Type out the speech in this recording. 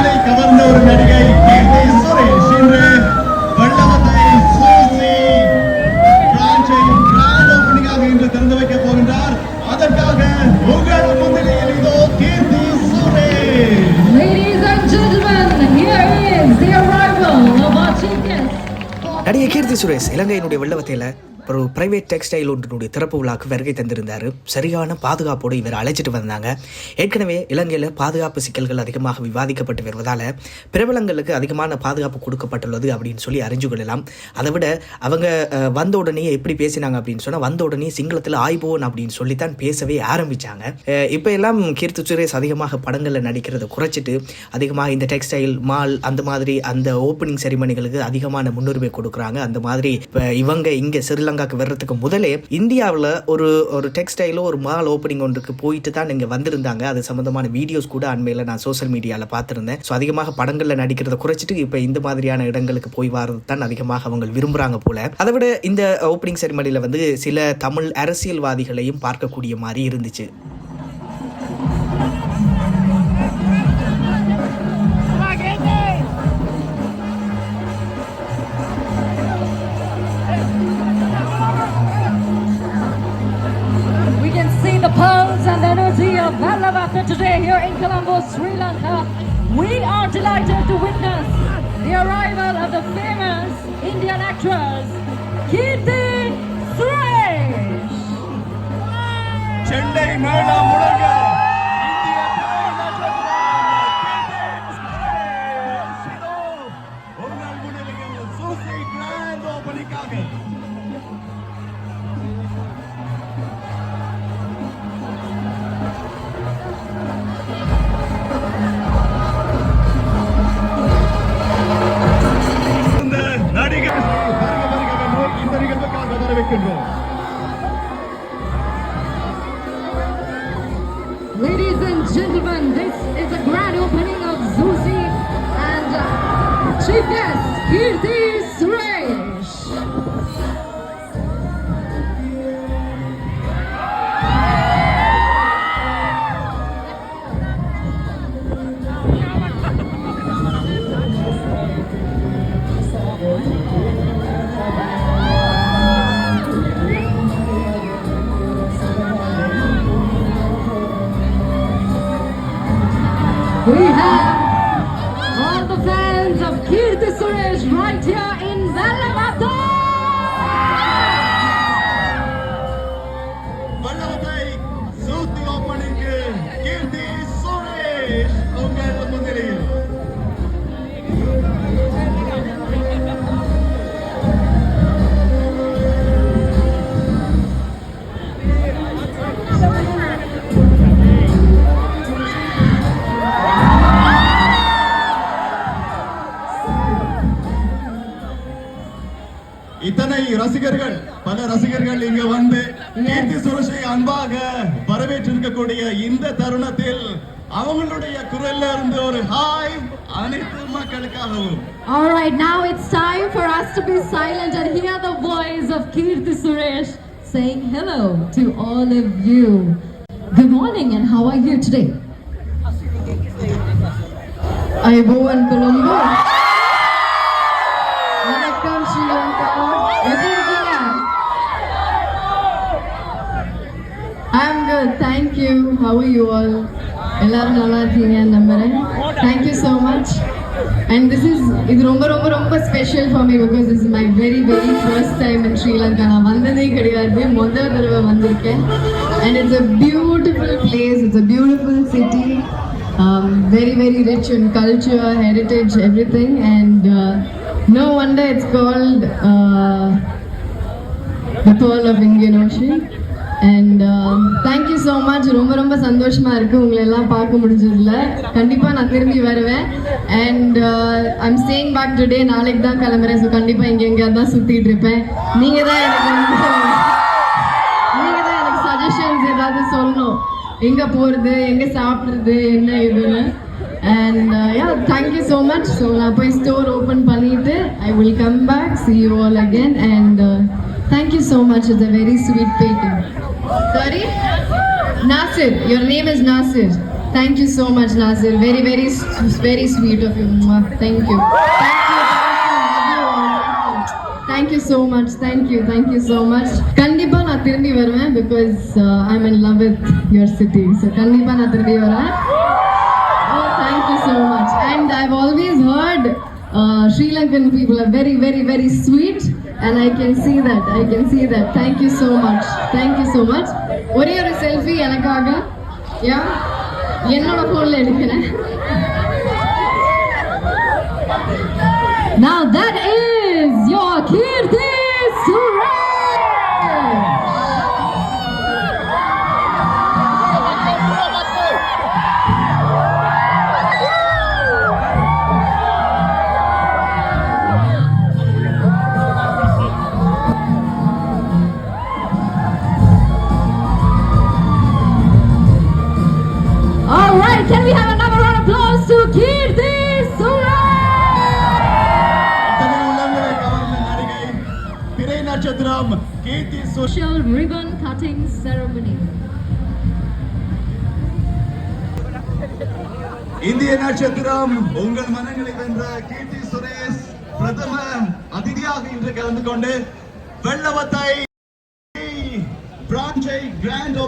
கண்களை கவர்ந்த ஒரு நடிகை கீர்த்தி சுரேஷ் இன்று வெள்ளவத்தை சூசி பிரான்ச்சை கிராண்ட் ஓப்பனிங்காக இன்று திறந்து வைக்க போகின்றார் அதற்காக உங்கள் முன்னிலையில் இதோ Keerthy Suresh Ladies and gentlemen, here is the arrival of our chief guest. நடிகை கீர்த்தி சுரேஷ் இலங்கையினுடைய வெள்ளவத்தையில் ஒரு பிரைவேட் டெக்ஸ்டைல் ஒன்றினுடைய திறப்பு விழாக்கு வருகை தந்திருந்தார். சரியான பாதுகாப்போடு இவர் அழைச்சிட்டு வந்தாங்க. ஏற்கனவே இலங்கையில் பாதுகாப்பு சிக்கல்கள் அதிகமாக விவாதிக்கப்பட்டு வருவதால் பிரபலங்களுக்கு அதிகமான பாதுகாப்பு கொடுக்கப்பட்டுள்ளது அப்படின்னு சொல்லி அறிஞ்சு கொள்ளலாம். அதை விட அவங்க வந்த உடனே எப்படி பேசினாங்க அப்படின்னு சொன்னால் வந்த உடனே சிங்களத்தில் ஆய்வோன் அப்படின்னு சொல்லித்தான் பேசவே ஆரம்பித்தாங்க இப்போ எல்லாம் கீர்த்தி சுரேஷ் அதிகமாக படங்களில் நடிக்கிறத குறைச்சிட்டு அதிகமாக இந்த டெக்ஸ்டைல் மால் அந்த மாதிரி அந்த ஓப்பனிங் செரிமனிகளுக்கு அதிகமான முன்னுரிமை கொடுக்குறாங்க. அந்த மாதிரி இப்போ இவங்க இங்கே ஸ்ரீலங்காக்கு வர்றதுக்கு முதலே இந்தியாவில் ஒரு ஒரு டெக்ஸ்டைலோ ஒரு மால் ஓப்பனிங் ஒன்றுக்கு போயிட்டு தான் இங்கே வந்திருந்தாங்க. அது சம்மந்தமான வீடியோஸ் கூட அண்மையில் நான் சோஷியல் மீடியாவில் பார்த்துருந்தேன். ஸோ அதிகமாக படங்களில் நடிக்கிறத குறைச்சிட்டு இப்போ இந்த மாதிரியான இடங்களுக்கு போய் வர்றது தான் அதிகமாக அவங்க விரும்புகிறாங்க போல. அதை விட இந்த ஓப்பனிங் செரிமனியில் வந்து சில தமிழ் அரசியல்வாதிகளையும் பார்க்கக்கூடிய மாதிரி இருந்துச்சு. the pulse and the energy of Valavata today here in Colombo, Sri Lanka. We are delighted to witness the arrival of the famous Indian actress, Kirti Suresh. Chennai Mala Mulaga. Suicide grand opening coming. வரவேற்கின்றோம் Ladies and gentlemen, this is the grand opening of Zuzi and uh, chief guest, Kirti 不 厉 இத்தனை ரசிகர்கள் பல ரசிகர்கள் இங்க வந்து கீர்த்தி சுரேஷை அன்பாக வரவேற்றிருக்கக்கூடிய இந்த தருணத்தில் அவங்களுடைய குரல்ல இருந்து ஒரு ஹாய் அனைத்து மக்களுக்காகவும் All right, now it's time for us to be silent and hear the voice of Kirti Suresh saying hello to all of you. Good morning and how are you today? ஐபோவன் Colombo வணக்கம் have you all எல்லாரும் நல்லா இருக்கீங்க நம்புறேன் thank you so much and this is இது ரொம்ப ரொம்ப ரொம்ப special for me because is my very very first time in Sri Lanka நான் வந்ததே கிடையாது முதல் தடவை வந்திருக்கேன் and it's a beautiful place it's a beautiful city um, very very rich in culture, heritage, everything, and uh, no wonder it's called uh, the Pearl of Indian Ocean. And thank you so much ரொம்ப ரொம்ப சந்தோஷமா இருக்கு உங்களை எல்லாம் பார்க்க முடிஞ்சதுல. கண்டிப்பா நான் திரும்பி வருவேன். And I'm staying back today நாளைக்கு தான் கிளம்புறேன். ஸோ கண்டிப்பா இங்க எங்கேயாவது தான் சுத்திட்டு இருப்பேன். நீங்க தான் எனக்கு நீங்கள் நீங்க தான் எனக்கு சஜஷன்ஸ் ஏதாவது சொல்லணும். எங்க போறது எங்க சாப்பிடுறது என்ன இதுன்னு and yeah thank you so much so நான் போய் ஸ்டோர் ஓப்பன் பண்ணிட்டு I will come back see you all again and thank you so much it's a very sweet batting Sorry Nasir your name is Nasir Thank you so much, Nasir. Very, very, very sweet of you. Mwah. Thank you. Thank you. Thank you so much. Thank you. Thank you so much. கண்டிப்பா நான் திரும்பி வருவேன் because I am in love with your city so கண்டிப்பா நான் திரும்பி வருவேன் Oh, thank you so much. And I've always heard uh, Sri Lankan people are very, very, very sweet. And I can see that. I can see that. Thank you so much. Thank you so much. ஒரே ஒரு selfie எனக்காக யா என்னோட ஃபோனில் எடுக்கிறேன் Now that is your Kirti Keerthy Suresh Official ribbon cutting ceremony. இந்திய நட்சத்திரம் உங்கள் மனங்களை வென்ற கீர்த்தி சுரேஷ் பிரதம அதிதியாக இன்று கலந்து கொண்டு வெள்ளவத்தை பிரான்ச்சை கிராண்ட்